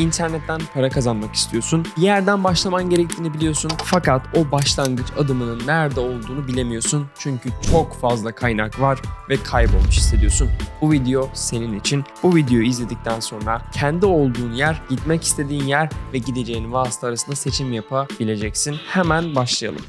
İnternetten para kazanmak istiyorsun. Bir yerden başlaman gerektiğini biliyorsun. Fakat o başlangıç adımının nerede olduğunu bilemiyorsun. Çünkü çok fazla kaynak var ve kaybolmuş hissediyorsun. Bu video senin için. Bu videoyu izledikten sonra kendi olduğun yer, gitmek istediğin yer ve gideceğin vasıta arasında seçim yapabileceksin. Hemen başlayalım.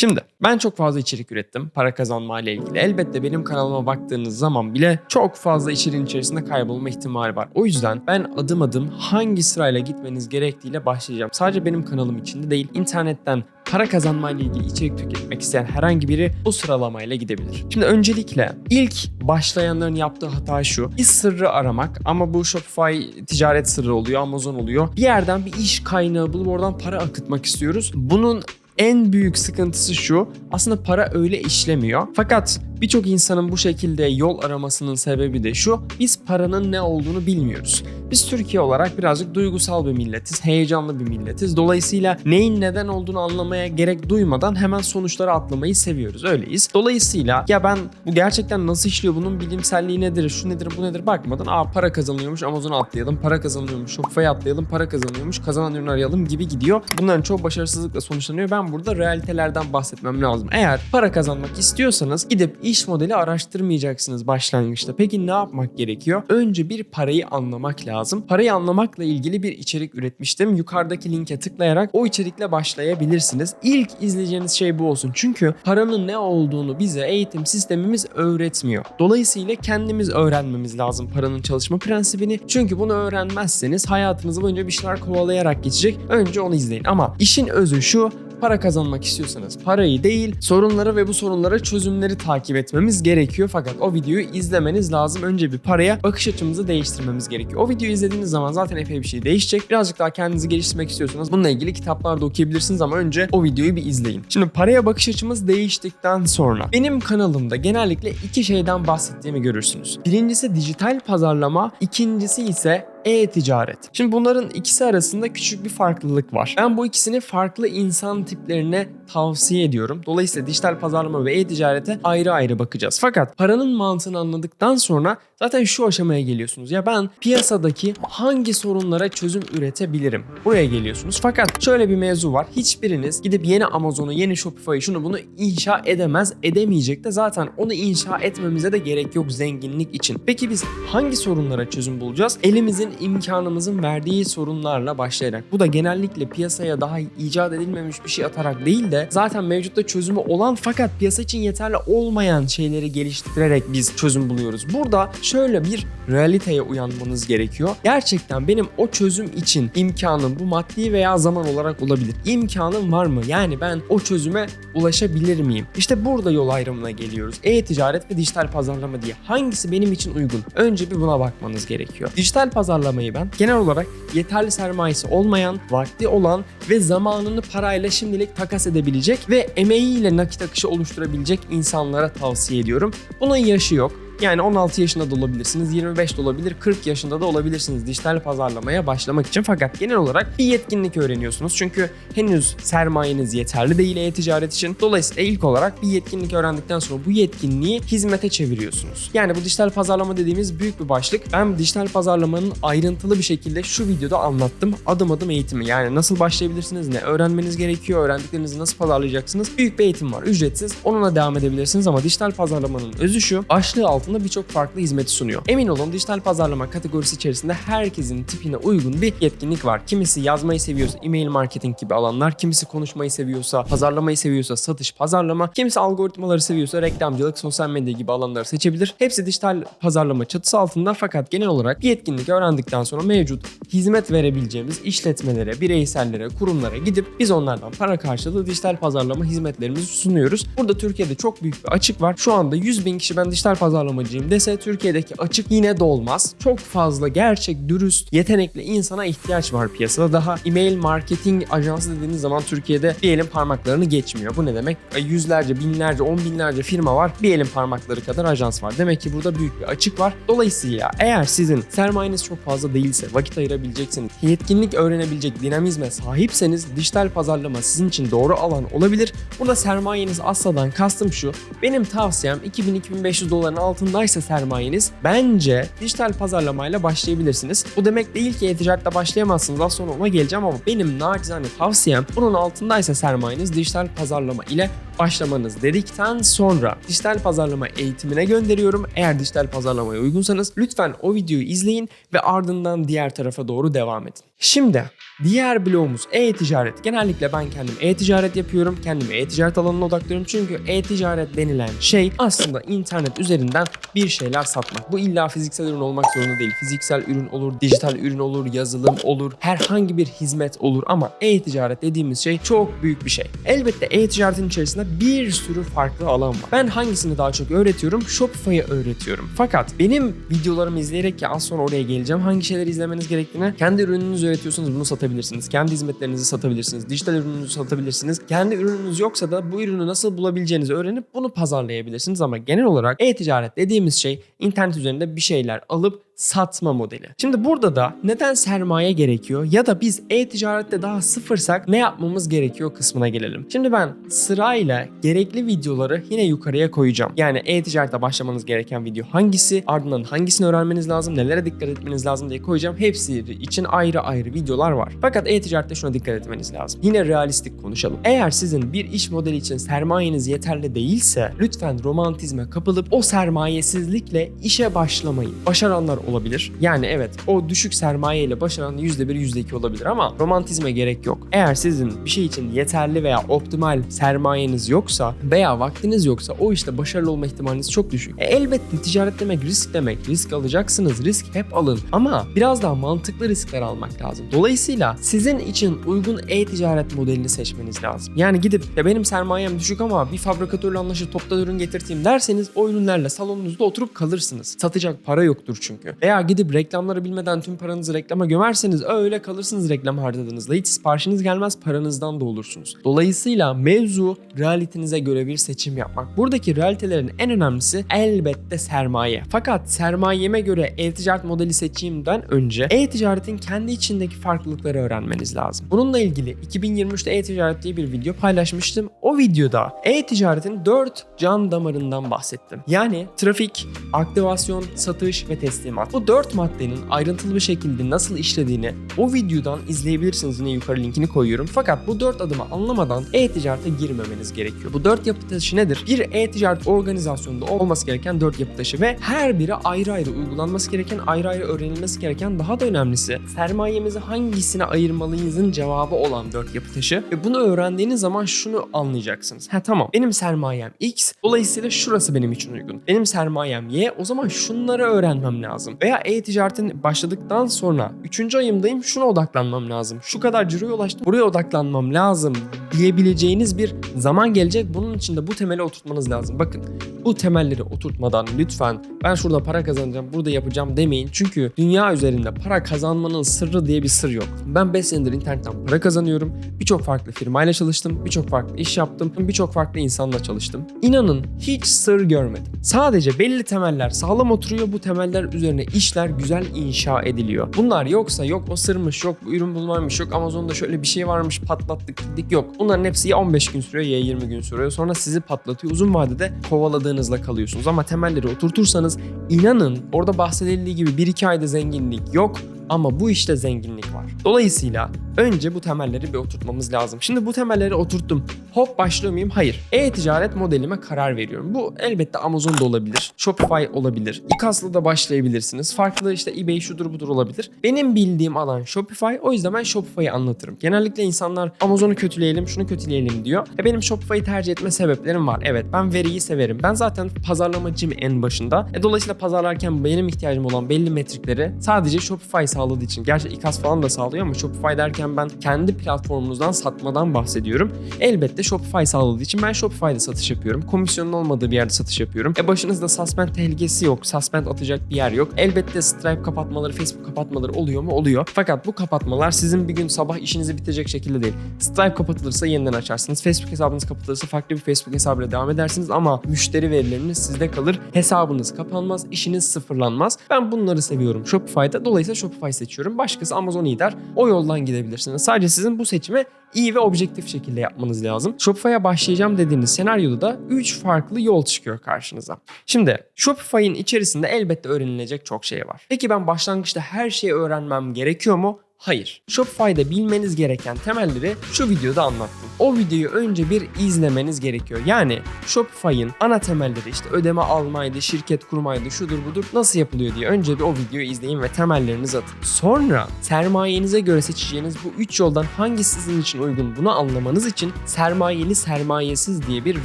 Şimdi ben çok fazla içerik ürettim para kazanma ile ilgili. Elbette benim kanalıma baktığınız zaman bile çok fazla içeriğin içerisinde kaybolma ihtimali var. O yüzden ben adım adım hangi sırayla gitmeniz gerektiğiyle başlayacağım. Sadece benim kanalım içinde değil, internetten para kazanma ile ilgili içerik tüketmek isteyen herhangi biri bu sıralamayla gidebilir. Şimdi öncelikle ilk başlayanların yaptığı hata şu. Bir sırrı aramak ama bu Shopify ticaret sırrı oluyor, Amazon oluyor. Bir yerden bir iş kaynağı bulup oradan para akıtmak istiyoruz. Bunun en büyük sıkıntısı şu. Aslında para öyle işlemiyor. Fakat birçok insanın bu şekilde yol aramasının sebebi de şu. Biz paranın ne olduğunu bilmiyoruz. Biz Türkiye olarak birazcık duygusal bir milletiz, heyecanlı bir milletiz. Dolayısıyla neyin neden olduğunu anlamaya gerek duymadan hemen sonuçlara atlamayı seviyoruz. Öyleyiz. Dolayısıyla ya ben bu gerçekten nasıl işliyor, bunun bilimselliği nedir, şu nedir, bu nedir bakmadan aa para kazanılıyormuş Amazon'a atlayalım, para kazanılıyormuş Shopify'a atlayalım, para kazanılıyormuş kazanan ürünü arayalım gibi gidiyor. Bunların çoğu başarısızlıkla sonuçlanıyor. Ben burada realitelerden bahsetmem lazım. Eğer para kazanmak istiyorsanız gidip iş modeli araştırmayacaksınız başlangıçta. Peki ne yapmak gerekiyor? Önce bir parayı anlamak lazım. Parayı anlamakla ilgili bir içerik üretmiştim. Yukarıdaki linke tıklayarak o içerikle başlayabilirsiniz. İlk izleyeceğiniz şey bu olsun. Çünkü paranın ne olduğunu bize eğitim sistemimiz öğretmiyor. Dolayısıyla kendimiz öğrenmemiz lazım paranın çalışma prensibini. Çünkü bunu öğrenmezseniz hayatınız boyunca bir şeyler kovalayarak geçecek. Önce onu izleyin. Ama işin özü şu para kazanmak istiyorsanız parayı değil sorunları ve bu sorunlara çözümleri takip etmemiz gerekiyor. Fakat o videoyu izlemeniz lazım. Önce bir paraya bakış açımızı değiştirmemiz gerekiyor. O videoyu izlediğiniz zaman zaten epey bir şey değişecek. Birazcık daha kendinizi geliştirmek istiyorsanız bununla ilgili kitaplar da okuyabilirsiniz ama önce o videoyu bir izleyin. Şimdi paraya bakış açımız değiştikten sonra benim kanalımda genellikle iki şeyden bahsettiğimi görürsünüz. Birincisi dijital pazarlama, ikincisi ise e-ticaret. Şimdi bunların ikisi arasında küçük bir farklılık var. Ben bu ikisini farklı insan tiplerine tavsiye ediyorum. Dolayısıyla dijital pazarlama ve e-ticarete ayrı ayrı bakacağız. Fakat paranın mantığını anladıktan sonra zaten şu aşamaya geliyorsunuz. Ya ben piyasadaki hangi sorunlara çözüm üretebilirim? Buraya geliyorsunuz. Fakat şöyle bir mevzu var. Hiçbiriniz gidip yeni Amazon'u, yeni Shopify'ı şunu bunu inşa edemez, edemeyecek de zaten onu inşa etmemize de gerek yok zenginlik için. Peki biz hangi sorunlara çözüm bulacağız? Elimizin imkanımızın verdiği sorunlarla başlayarak. Bu da genellikle piyasaya daha icat edilmemiş bir şey atarak değil de zaten mevcutta çözümü olan fakat piyasa için yeterli olmayan şeyleri geliştirerek biz çözüm buluyoruz. Burada şöyle bir realiteye uyanmanız gerekiyor. Gerçekten benim o çözüm için imkanım bu maddi veya zaman olarak olabilir. İmkanım var mı? Yani ben o çözüme ulaşabilir miyim? İşte burada yol ayrımına geliyoruz. E-ticaret ve dijital pazarlama diye. Hangisi benim için uygun? Önce bir buna bakmanız gerekiyor. Dijital pazarlamayı ben genel olarak yeterli sermayesi olmayan, vakti olan ve zamanını parayla şimdilik takas edebilecek ve emeğiyle nakit akışı oluşturabilecek insanlara tavsiye ediyorum. Bunun yaşı yok. Yani 16 yaşında da olabilirsiniz, 25 de olabilir, 40 yaşında da olabilirsiniz dijital pazarlamaya başlamak için. Fakat genel olarak bir yetkinlik öğreniyorsunuz. Çünkü henüz sermayeniz yeterli değil e-ticaret için. Dolayısıyla ilk olarak bir yetkinlik öğrendikten sonra bu yetkinliği hizmete çeviriyorsunuz. Yani bu dijital pazarlama dediğimiz büyük bir başlık. Ben dijital pazarlamanın ayrıntılı bir şekilde şu videoda anlattım. Adım adım eğitimi. Yani nasıl başlayabilirsiniz, ne öğrenmeniz gerekiyor, öğrendiklerinizi nasıl pazarlayacaksınız. Büyük bir eğitim var, ücretsiz. Onunla devam edebilirsiniz ama dijital pazarlamanın özü şu. Başlığı altında birçok farklı hizmeti sunuyor. Emin olun dijital pazarlama kategorisi içerisinde herkesin tipine uygun bir yetkinlik var. Kimisi yazmayı seviyorsa e-mail marketing gibi alanlar, kimisi konuşmayı seviyorsa, pazarlamayı seviyorsa satış, pazarlama, kimisi algoritmaları seviyorsa reklamcılık, sosyal medya gibi alanları seçebilir. Hepsi dijital pazarlama çatısı altında fakat genel olarak bir yetkinlik öğrendikten sonra mevcut hizmet verebileceğimiz işletmelere, bireysellere, kurumlara gidip biz onlardan para karşılığı dijital pazarlama hizmetlerimizi sunuyoruz. Burada Türkiye'de çok büyük bir açık var. Şu anda 100 bin kişi ben dijital pazarlamacıyım dese Türkiye'deki açık yine dolmaz. Çok fazla gerçek, dürüst, yetenekli insana ihtiyaç var piyasada. Daha e-mail marketing ajansı dediğiniz zaman Türkiye'de bir elin parmaklarını geçmiyor. Bu ne demek? E, Yüzlerce, binlerce, on binlerce firma var. Bir elin parmakları kadar ajans var. Demek ki burada büyük bir açık var. Dolayısıyla eğer sizin sermayeniz çok fazla değilse, vakit ayırabileceksiniz, yetkinlik öğrenebilecek dinamizme sahipseniz dijital pazarlama sizin için doğru alan olabilir. Burada sermayeniz assadan kastım şu. Benim tavsiyem 2000-2500 doların altında altındaysa sermayeniz bence dijital pazarlamayla başlayabilirsiniz. Bu demek değil ki e-ticaretle başlayamazsınız. Az sonra ona geleceğim ama benim nacizane tavsiyem bunun altındaysa sermayeniz dijital pazarlama ile başlamanız dedikten sonra dijital pazarlama eğitimine gönderiyorum. Eğer dijital pazarlamaya uygunsanız lütfen o videoyu izleyin ve ardından diğer tarafa doğru devam edin. Şimdi diğer bloğumuz e-ticaret. Genellikle ben kendim e-ticaret yapıyorum. Kendimi e-ticaret alanına odaklıyorum. Çünkü e-ticaret denilen şey aslında internet üzerinden bir şeyler satmak. Bu illa fiziksel ürün olmak zorunda değil. Fiziksel ürün olur, dijital ürün olur, yazılım olur, herhangi bir hizmet olur ama e-ticaret dediğimiz şey çok büyük bir şey. Elbette e-ticaretin içerisinde bir sürü farklı alan var. Ben hangisini daha çok öğretiyorum? Shopify'ı öğretiyorum. Fakat benim videolarımı izleyerek ki az sonra oraya geleceğim. Hangi şeyleri izlemeniz gerektiğine kendi ürününüzü üretiyorsunuz bunu satabilirsiniz. Kendi hizmetlerinizi satabilirsiniz. Dijital ürününüzü satabilirsiniz. Kendi ürününüz yoksa da bu ürünü nasıl bulabileceğinizi öğrenip bunu pazarlayabilirsiniz. Ama genel olarak e-ticaret dediğimiz şey internet üzerinde bir şeyler alıp satma modeli. Şimdi burada da neden sermaye gerekiyor ya da biz e-ticarette daha sıfırsak ne yapmamız gerekiyor kısmına gelelim. Şimdi ben sırayla gerekli videoları yine yukarıya koyacağım. Yani e-ticarete başlamanız gereken video hangisi, ardından hangisini öğrenmeniz lazım, nelere dikkat etmeniz lazım diye koyacağım. Hepsi için ayrı ayrı videolar var. Fakat e-ticarette şuna dikkat etmeniz lazım. Yine realistik konuşalım. Eğer sizin bir iş modeli için sermayeniz yeterli değilse lütfen romantizme kapılıp o sermayesizlikle işe başlamayın. Başaranlar olabilir. Yani evet o düşük sermaye ile başaran %1 %2 olabilir ama romantizme gerek yok. Eğer sizin bir şey için yeterli veya optimal sermayeniz yoksa veya vaktiniz yoksa o işte başarılı olma ihtimaliniz çok düşük. E, elbette ticaret demek risk demek. Risk alacaksınız. Risk hep alın. Ama biraz daha mantıklı riskler almak lazım. Dolayısıyla sizin için uygun e-ticaret modelini seçmeniz lazım. Yani gidip ya benim sermayem düşük ama bir fabrikatörle anlaşıp toptan ürün getirteyim derseniz o ürünlerle salonunuzda oturup kalırsınız. Satacak para yoktur çünkü. Veya gidip reklamları bilmeden tüm paranızı reklama gömerseniz öyle kalırsınız reklam harcadığınızda. Hiç siparişiniz gelmez paranızdan da olursunuz. Dolayısıyla mevzu realitenize göre bir seçim yapmak. Buradaki realitelerin en önemlisi elbette sermaye. Fakat sermayeme göre e-ticaret modeli seçeyimden önce e-ticaretin kendi içindeki farklılıkları öğrenmeniz lazım. Bununla ilgili 2023'te e-ticaret diye bir video paylaşmıştım. O videoda e-ticaretin 4 can damarından bahsettim. Yani trafik, aktivasyon, satış ve teslimat. Bu 4 maddenin ayrıntılı bir şekilde nasıl işlediğini o videodan izleyebilirsiniz. Yine yukarı linkini koyuyorum. Fakat bu 4 adımı anlamadan e-ticarete girmemeniz gerekiyor. Bu 4 yapı taşı nedir? Bir e-ticaret organizasyonunda olması gereken 4 yapı taşı ve her biri ayrı ayrı uygulanması gereken, ayrı ayrı öğrenilmesi gereken daha da önemlisi sermayemizi hangisine ayırmalıyızın cevabı olan 4 yapı taşı. Ve bunu öğrendiğiniz zaman şunu anlayacaksınız. Ha tamam benim sermayem X dolayısıyla şurası benim için uygun. Benim sermayem Y o zaman şunları öğrenmem lazım. Veya e-ticaretin başladıktan sonra 3. ayımdayım şuna odaklanmam lazım. Şu kadar ciroya ulaştım buraya odaklanmam lazım diyebileceğiniz bir zaman gelecek. Bunun için de bu temeli oturtmanız lazım. Bakın bu temelleri oturtmadan lütfen ben şurada para kazanacağım, burada yapacağım demeyin. Çünkü dünya üzerinde para kazanmanın sırrı diye bir sır yok. Ben 5 senedir internetten para kazanıyorum. Birçok farklı firmayla çalıştım, birçok farklı iş yaptım, birçok farklı insanla çalıştım. İnanın hiç sır görmedim. Sadece belli temeller sağlam oturuyor. Bu temeller üzerine işler güzel inşa ediliyor. Bunlar yoksa yok o sırmış, yok ürün bulmaymış, yok Amazon'da şöyle bir şey varmış patlattık gittik yok. Bunların hepsi ya 15 gün sürüyor ya 20 gün sürüyor. Sonra sizi patlatıyor. Uzun vadede kovaladığınızla kalıyorsunuz. Ama temelleri oturtursanız inanın orada bahsedildiği gibi 1-2 ayda zenginlik yok ama bu işte zenginlik var. Dolayısıyla önce bu temelleri bir oturtmamız lazım. Şimdi bu temelleri oturttum. Hop başlıyor muyum? Hayır. E-ticaret modelime karar veriyorum. Bu elbette Amazon'da olabilir. Shopify olabilir. İKAS'la da başlayabilirsiniz. Farklı işte eBay şudur budur olabilir. Benim bildiğim alan Shopify. O yüzden ben Shopify'ı anlatırım. Genellikle insanlar Amazon'u kötüleyelim, şunu kötüleyelim diyor. E benim Shopify'ı tercih etme sebeplerim var. Evet ben veriyi severim. Ben zaten pazarlamacıyım en başında. E dolayısıyla pazarlarken benim ihtiyacım olan belli metrikleri sadece Shopify sağladığı için. Gerçi İKAS falan da sağlıyor ama Shopify derken ben kendi platformunuzdan satmadan bahsediyorum. Elbette Shopify sağladığı için ben Shopify'da satış yapıyorum. Komisyonun olmadığı bir yerde satış yapıyorum. E başınızda suspend tehlikesi yok. Suspend atacak bir yer yok. Elbette Stripe kapatmaları, Facebook kapatmaları oluyor mu? Oluyor. Fakat bu kapatmalar sizin bir gün sabah işinizi bitecek şekilde değil. Stripe kapatılırsa yeniden açarsınız. Facebook hesabınız kapatılırsa farklı bir Facebook hesabıyla devam edersiniz ama müşteri verileriniz sizde kalır. Hesabınız kapanmaz, işiniz sıfırlanmaz. Ben bunları seviyorum Shopify'da. Dolayısıyla Shopify Shopify seçiyorum. Başkası Amazon iyi. O yoldan gidebilirsiniz. Sadece sizin bu seçimi iyi ve objektif şekilde yapmanız lazım. Shopify'a başlayacağım dediğiniz senaryoda da 3 farklı yol çıkıyor karşınıza. Şimdi Shopify'in içerisinde elbette öğrenilecek çok şey var. Peki ben başlangıçta her şeyi öğrenmem gerekiyor mu? Hayır. Shopify'da bilmeniz gereken temelleri şu videoda anlattım. O videoyu önce bir izlemeniz gerekiyor. Yani Shopify'ın ana temelleri işte ödeme almaydı, şirket kurmaydı, şudur budur nasıl yapılıyor diye önce bir o videoyu izleyin ve temellerinizi atın. Sonra sermayenize göre seçeceğiniz bu 3 yoldan hangisi sizin için uygun bunu anlamanız için sermayeli sermayesiz diye bir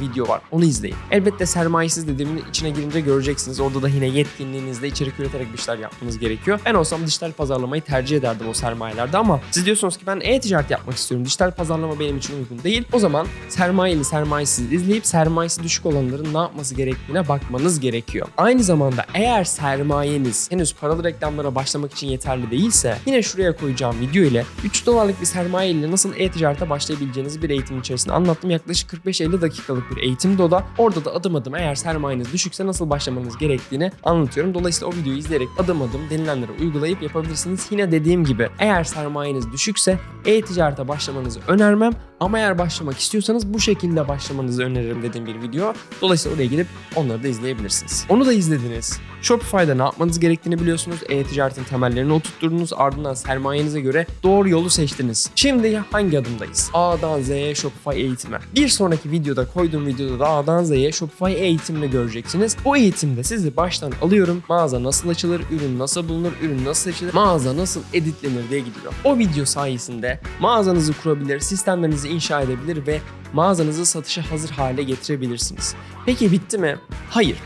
video var. Onu izleyin. Elbette sermayesiz dediğimin içine girince göreceksiniz. Orada da yine yetkinliğinizle içerik üreterek bir şeyler yapmanız gerekiyor. Ben olsam dijital pazarlamayı tercih ederdim o sermayelerde ama siz diyorsunuz ki ben e-ticaret yapmak istiyorum. Dijital pazarlama benim için uygun değil. O zaman sermayeli sermayesiz izleyip sermayesi düşük olanların ne yapması gerektiğine bakmanız gerekiyor. Aynı zamanda eğer sermayeniz henüz paralı reklamlara başlamak için yeterli değilse yine şuraya koyacağım video ile 3 dolarlık bir sermaye ile nasıl e-ticarete başlayabileceğinizi bir eğitim içerisinde anlattım. Yaklaşık 45-50 dakikalık bir eğitimdi o da. Orada da adım adım eğer sermayeniz düşükse nasıl başlamanız gerektiğini anlatıyorum. Dolayısıyla o videoyu izleyerek adım adım denilenleri uygulayıp yapabilirsiniz. Yine dediğim gibi eğer sermayeniz düşükse e-ticarete başlamanızı önermem ama eğer başlamak istiyorsanız bu şekilde başlamanızı öneririm dediğim bir video. Dolayısıyla oraya gidip onları da izleyebilirsiniz. Onu da izlediniz. Shopify'da ne yapmanız gerektiğini biliyorsunuz. E-ticaretin temellerini oturtturdunuz. Ardından sermayenize göre doğru yolu seçtiniz. Şimdi hangi adımdayız? A'dan Z'ye Shopify eğitimi. Bir sonraki videoda koyduğum videoda da A'dan Z'ye Shopify eğitimini göreceksiniz. O eğitimde sizi baştan alıyorum. Mağaza nasıl açılır, ürün nasıl bulunur, ürün nasıl seçilir, mağaza nasıl editlenir diye gidiyor. O video sayesinde mağazanızı kurabilir, sistemlerinizi inşa edebilir ve mağazanızı satışa hazır hale getirebilirsiniz. Peki bitti mi? Hayır.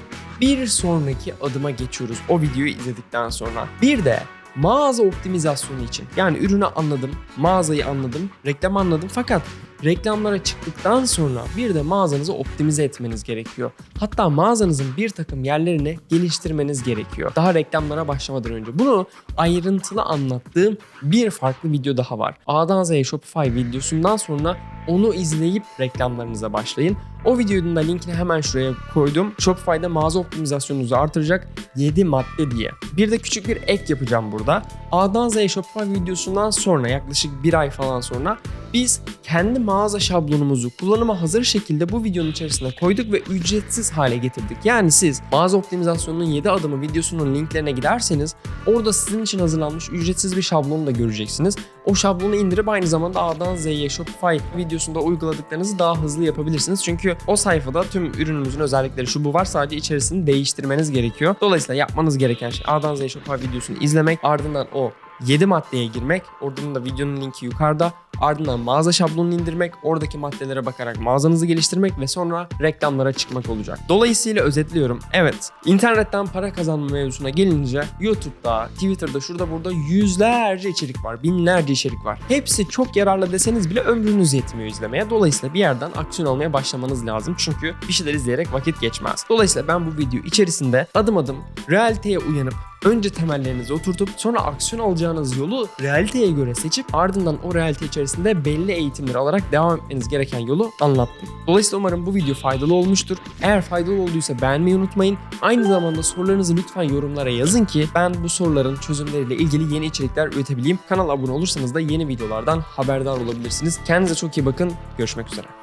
Bir sonraki adıma geçiyoruz o videoyu izledikten sonra. Bir de mağaza optimizasyonu için. Yani ürünü anladım, mağazayı anladım, reklam anladım fakat reklamlara çıktıktan sonra bir de mağazanızı optimize etmeniz gerekiyor. Hatta mağazanızın bir takım yerlerini geliştirmeniz gerekiyor. Daha reklamlara başlamadan önce. Bunu ayrıntılı anlattığım bir farklı video daha var. A'dan Z'ye Shopify videosundan sonra onu izleyip reklamlarınıza başlayın. O videonun da linkini hemen şuraya koydum. Shopify'da mağaza optimizasyonunuzu artıracak 7 madde diye. Bir de küçük bir ek yapacağım burada. A'dan Z'ye Shopify videosundan sonra yaklaşık bir ay falan sonra biz kendi mağaza şablonumuzu kullanıma hazır şekilde bu videonun içerisine koyduk ve ücretsiz hale getirdik. Yani siz mağaza optimizasyonunun 7 adımı videosunun linklerine giderseniz orada sizin için hazırlanmış ücretsiz bir şablonu da göreceksiniz. O şablonu indirip aynı zamanda A'dan Z'ye Shopify videosunda uyguladıklarınızı daha hızlı yapabilirsiniz. Çünkü o sayfada tüm ürününüzün özellikleri şu bu var sadece içerisini değiştirmeniz gerekiyor. Dolayısıyla yapmanız gereken şey A'dan Z'ye Shopify videosunu izlemek ardından o 7 maddeye girmek. Oradan da videonun linki yukarıda. Ardından mağaza şablonunu indirmek, oradaki maddelere bakarak mağazanızı geliştirmek ve sonra reklamlara çıkmak olacak. Dolayısıyla özetliyorum. Evet, internetten para kazanma mevzusuna gelince YouTube'da, Twitter'da, şurada burada yüzlerce içerik var, binlerce içerik var. Hepsi çok yararlı deseniz bile ömrünüz yetmiyor izlemeye. Dolayısıyla bir yerden aksiyon almaya başlamanız lazım. Çünkü bir şeyler izleyerek vakit geçmez. Dolayısıyla ben bu video içerisinde adım adım realiteye uyanıp Önce temellerinizi oturtup sonra aksiyon alacağınız yolu realiteye göre seçip ardından o realite içerisinde belli eğitimleri alarak devam etmeniz gereken yolu anlattım. Dolayısıyla umarım bu video faydalı olmuştur. Eğer faydalı olduysa beğenmeyi unutmayın. Aynı zamanda sorularınızı lütfen yorumlara yazın ki ben bu soruların çözümleriyle ilgili yeni içerikler üretebileyim. Kanala abone olursanız da yeni videolardan haberdar olabilirsiniz. Kendinize çok iyi bakın. Görüşmek üzere.